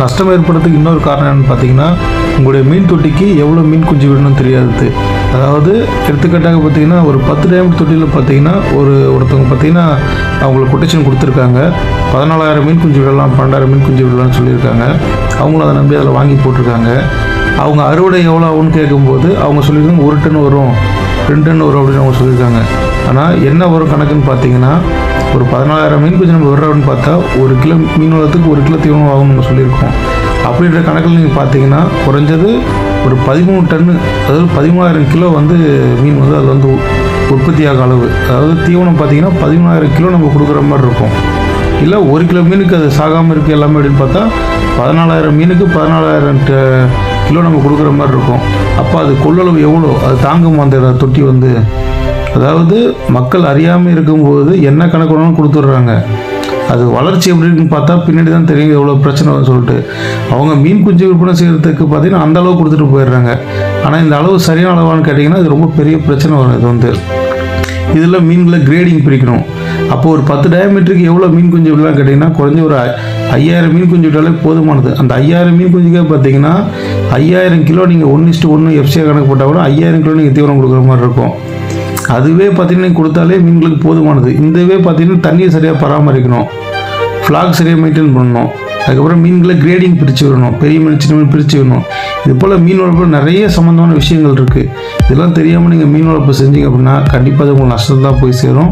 நஷ்டம் ஏற்படுறதுக்கு இன்னொரு காரணம் என்னன்னு பார்த்தீங்கன்னா உங்களுடைய மீன் தொட்டிக்கு எவ்வளோ மீன் குஞ்சு விடணும்னு தெரியாது. அதாவது எடுத்துக்காட்டாக பார்த்தீங்கன்னா ஒரு பத்து டேம் தொட்டியில் பார்த்தீங்கன்னா ஒரு ஒருத்தவங்க பார்த்தீங்கன்னா அவங்களுக்கு கொட்டேஷன் கொடுத்துருக்காங்க. பதினாலாயிரம் மீன் குஞ்சு விடலாம் பன்னெண்டாயிரம் மீன் குஞ்சு விடலாம்னு சொல்லியிருக்காங்க. அவங்களும் அதை நம்பி அதில் வாங்கி போட்டிருக்காங்க. அவங்க அறுவடை எவ்வளோ ஆகும்னு கேட்கும்போது அவங்க சொல்லியிருக்காங்க ஒரு டன் வரும். ரெண்டுன்னு வரும் அப்படின்னு அவங்க சொல்லியிருக்காங்க. ஆனால் என்ன வரும் கணக்குன்னு பார்த்தீங்கன்னா ஒரு பதினாலாயிரம் மீன் குஞ்சு நம்ம விடுறோம்னு பார்த்தா ஒரு கிலோ மீன் வளத்துக்கு ஒரு கிலோ தீவனம் ஆகும்னு நம்ம சொல்லியிருக்கோம். அப்படின்ற கணக்கில் நீங்கள் பார்த்தீங்கன்னா குறைஞ்சது ஒரு பதிமூணு டன்னு அதாவது பதிமூணாயிரம் கிலோ வந்து மீன் வந்து அது வந்து உற்பத்தியாக அளவு. அதாவது தீவனம் பார்த்தீங்கன்னா பதிமூணாயிரம் கிலோ நம்ம கொடுக்குற மாதிரி இருக்கும். இல்லை ஒரு கிலோ மீனுக்கு அது சாகாமல் இருக்குது எல்லாமே அப்படின்னு பார்த்தா பதினாலாயிரம் மீனுக்கு பதினாலாயிரம் ட- கிலோ நம்ம கொடுக்குற மாதிரி இருக்கும். அப்போ அது கொள்ளளவு எவ்வளோ? அது தாங்கும் அந்த தொட்டி வந்து. அதாவது மக்கள் அறியாமல் இருக்கும்போது என்ன கணக்கு வேணாலும் கொடுத்துட்றாங்க. அது வளர்ச்சி எப்படின்னு பார்த்தா பின்னாடி தான் தெரியும் எவ்வளோ பிரச்சனை சொல்லிட்டு. அவங்க மீன் குஞ்சு விற்பனை செய்கிறதுக்கு பார்த்தீங்கன்னா அந்த அளவு கொடுத்துட்டு போயிடுறாங்க. ஆனால் இந்த அளவு சரியான அளவான்னு கேட்டிங்கன்னா இது ரொம்ப பெரிய பிரச்சனை வரும் இது வந்து. இதில் மீன்களை கிரேடிங் பிரிக்கணும். அப்போ ஒரு பத்து டயமீட்டருக்கு எவ்வளோ மீன் குஞ்சு விடலாம் கேட்டிங்கன்னா குறைஞ்ச ஒரு ஐயாயிரம் மீன் குஞ்சு விட்டாலே போதுமானது. அந்த ஐயாயிரம் மீன் குஞ்சுக்கே பார்த்தீங்கன்னா ஐயாயிரம் கிலோ நீங்கள் ஒன்று இஸ்ட்டு ஒன்று எஃப்சியாக கணக்கு போட்டால் கூட ஐயாயிரம் கிலோ நீங்கள் தீவனம் கொடுக்குற மாதிரி இருக்கும். அதுவே பார்த்தீங்கன்னா நீங்கள் கொடுத்தாலே மீன்களுக்கு போதுமானது. இந்தவே பார்த்தீங்கன்னா தண்ணியை சரியாக பராமரிக்கணும். ஃப்ளாக் சரியாக மெயின்டைன் பண்ணணும். அதுக்கப்புறம் மீன்களை கிரேடிங் பிரித்து விடணும். பெரிய மீன் சின்ன மீன் பிரித்து விடணும். இது போல் மீன் வளர்ப்பு நிறைய சம்மந்தமான விஷயங்கள் இருக்குது இதெல்லாம் தெரியாமல் நீங்கள் மீன் வளர்ப்பு செஞ்சீங்க அப்படின்னா கண்டிப்பாக அது உங்களுக்கு நஷ்டம் தான் போய் சேரும்.